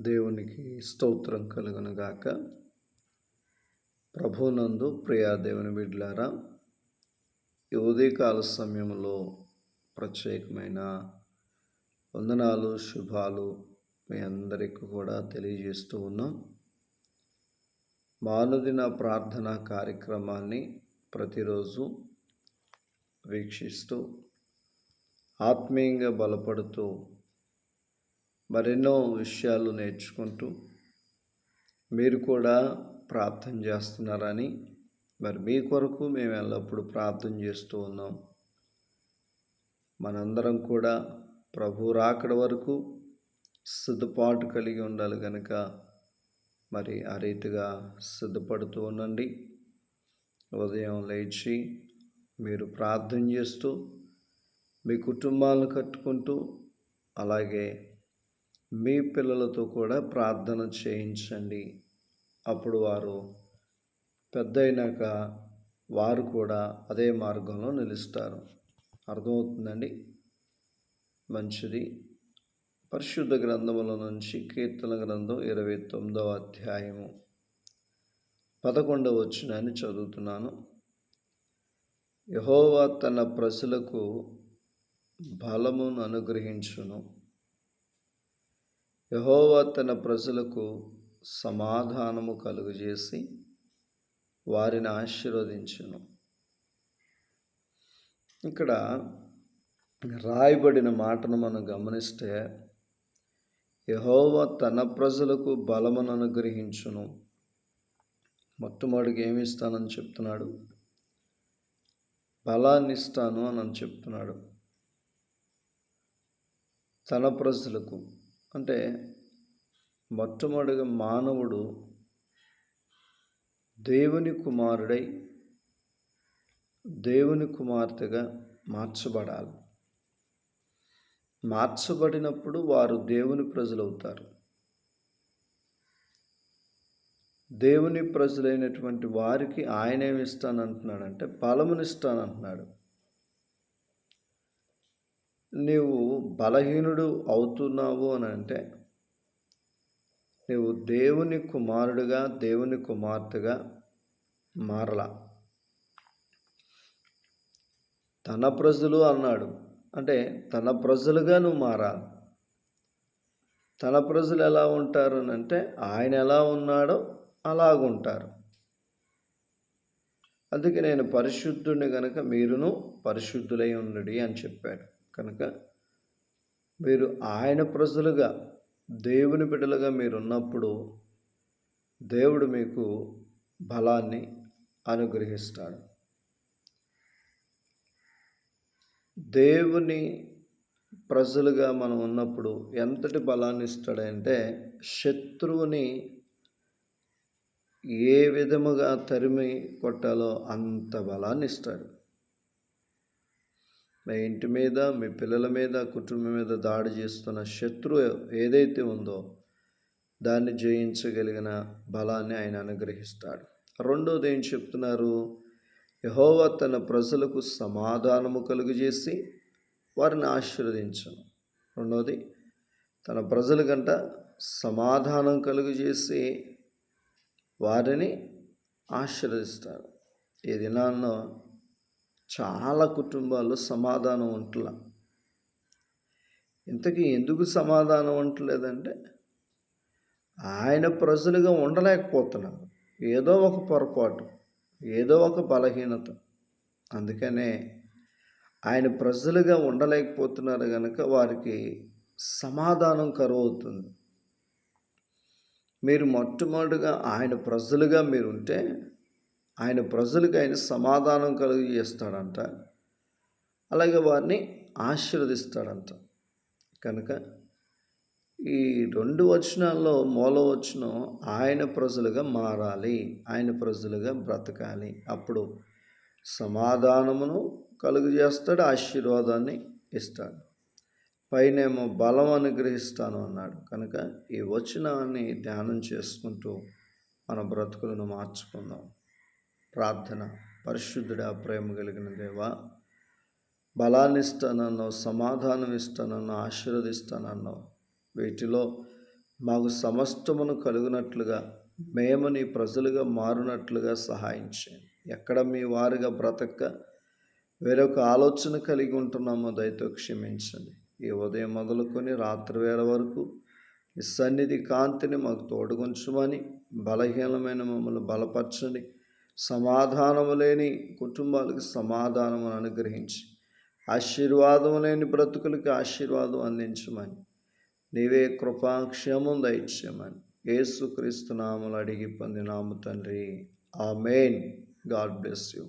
దేవునికి స్తోత్రం కలుగునుగాక. ప్రభునందు ప్రియా దేవుని బిడ్లారా ఈ ఉదయకాల సమయంలో ప్రత్యేకమైన వందనాలు శుభాలు మీ అందరికీ కూడా తెలియజేస్తూ ఉన్నాం. మానుదిన ప్రార్థన కార్యక్రమాన్ని ప్రతిరోజు వీక్షిస్తూ ఆత్మీయంగా బలపడుతూ మరెన్నో విషయాలు నేర్చుకుంటూ మీరు కూడా ప్రార్థన చేస్తున్నారని మరి మీ కొరకు మేము ఎల్లప్పుడూ ప్రార్థన చేస్తూ ఉన్నాం. మనందరం కూడా ప్రభు రాకడ వరకు సిద్ధపాటు కలిగి ఉండాలి కనుక మరి ఆ రీతిగా సిద్ధపడుతూ ఉండండి. ఉదయం లేచి మీరు ప్రార్థన చేస్తూ మీ కుటుంబాలను కట్టుకుంటూ అలాగే మీ పిల్లలతో కూడా ప్రార్థన చేయించండి. అప్పుడు వారు పెద్ద అయినాక వారు కూడా అదే మార్గంలో నిలుస్తారు. అర్థమవుతుందండి? మంచిది. పరిశుద్ధ గ్రంథముల నుంచి కీర్తన గ్రంథం ఇరవై తొమ్మిదవ అధ్యాయము. పదకొండవ వచ్చినాన్ని చదువుతున్నాను. యహోవా తన ప్రజలకు బలమును అనుగ్రహించును. యహోవా తన ప్రజలకు సమాధానము కలుగజేసి వారిని ఆశీర్వదించును. ఇక్కడ రాయబడిన మాటను మనం గమనిస్తే యహోవ తన ప్రజలకు బలమును అనుగ్రహించును. మొట్టమొదటికి ఏమి ఇస్తానని చెప్తున్నాడు? బలాన్ని ఇస్తాను అని చెప్తున్నాడు. తన ప్రజలకు అంటే మొట్టమొదటిగా మానవుడు దేవుని కుమారుడై దేవుని కుమార్తెగా మార్చబడాలి. మార్చబడినప్పుడు వారు దేవుని ప్రజలవుతారు. దేవుని ప్రజలైనటువంటి వారికి ఆయన ఏమి ఇస్తానంటున్నాడంటే ఫలమునిస్తానంటున్నాడు. నీవు బలహీనుడు అవుతున్నావు అని అంటే నీవు దేవుని కుమారుడుగా దేవుని కుమార్తెగా మారలా. తన ప్రజలు అన్నాడు. అంటే తన ప్రజలుగా నువ్వు మారాలి. తన ప్రజలు ఎలా ఉంటారు అని అంటే ఆయన ఎలా ఉన్నాడో అలాగుంటారు. అందుకే నేను పరిశుద్ధుడిని కనుక మీరును పరిశుద్ధులై ఉండడి అని చెప్పాడు. కనుక మీరు ఆయన ప్రజలుగా దేవుని బిడ్డలుగా మీరు ఉన్నప్పుడు దేవుడు మీకు బలాన్ని అనుగ్రహిస్తాడు. దేవుని ప్రజలుగా మనం ఉన్నప్పుడు ఎంతటి బలాన్ని ఇస్తాడంటే శత్రువుని ఏ విధముగా తరిమి కొట్టాలో అంత బలాన్ని ఇస్తాడు. మీ ఇంటి మీద మీ పిల్లల మీద కుటుంబం మీద దాడి చేస్తున్న శత్రువు ఏదైతే ఉందో దాన్ని జయించగలిగిన బలాన్ని ఆయన అనుగ్రహిస్తాడు. రెండోది ఏం చెప్తున్నారు? యహోవా తన ప్రజలకు సమాధానము కలుగజేసి వారిని ఆశీర్వదించను. రెండోది తన ప్రజల కంట సమాధానం కలుగజేసి వారిని ఆశీర్వదిస్తాడు. ఈ దినాల్లో చాలా కుటుంబాల్లో సమాధానం ఉంటలా. ఇంతకీ ఎందుకు సమాధానం ఉండలేదంటే ఆయన ప్రజలుగా ఉండలేకపోతున్నారు. ఏదో ఒక పొరపాటు ఏదో ఒక బలహీనత. అందుకనే ఆయన ప్రజలుగా ఉండలేకపోతున్నారు కనుక వారికి సమాధానం కరువు అవుతుంది మీరు మొట్టమొదటిగా ఆయన ప్రజలుగా మీరుంటే ఆయన ప్రజలకు ఆయన సమాధానం చేస్తాడంట అలాగే వారిని ఆశీర్వదిస్తాడంట. కనుక ఈ రెండు వచనాల్లో మూల వచనం ఆయన ప్రజలుగా మారాలి ఆయన ప్రజలుగా బ్రతకాలి. అప్పుడు సమాధానమును కలుగు చేస్తాడు ఆశీర్వాదాన్ని ఇస్తాడు. పైనేమో బలం అనుగ్రహిస్తాను అన్నాడు. కనుక ఈ వచనాన్ని ధ్యానం చేసుకుంటూ మన బ్రతుకులను మార్చుకుందాం. ప్రార్థన. పరిశుద్ధుడా ప్రేమ కలిగిన దేవా బలాన్ని ఇస్తానన్నావు సమాధానం ఇస్తానన్నావు ఆశీర్వదిస్తానన్నావు వీటిలో మాకు సమస్తమును కలుగునట్లుగా మేము నీ ప్రజలుగా మారునట్లుగా సహాయం చేయండి ఎక్కడ మీ వారిగా బ్రతక్క వేరొక ఆలోచన కలిగి ఉంటున్నామో దయతో క్షమించండి. ఈ ఉదయం మొదలుకొని రాత్రి వేళ వరకు ఈ సన్నిధి కాంతిని మాకు తోడుగుంచమని బలహీనమైన మమ్మల్ని బలపరచండి. సమాధానము లేని కుటుంబాలకు సమాధానమును అనుగ్రహించి ఆశీర్వాదం లేని బ్రతుకులకి ఆశీర్వాదం అందించమని నీవే కృపాక్షేమం దయచేయమని యేసుక్రీస్తు నామలు అడిగి పొందినాము తండ్రి. ఆ మెయిన్ గాడ్ బ్లెస్ యూ.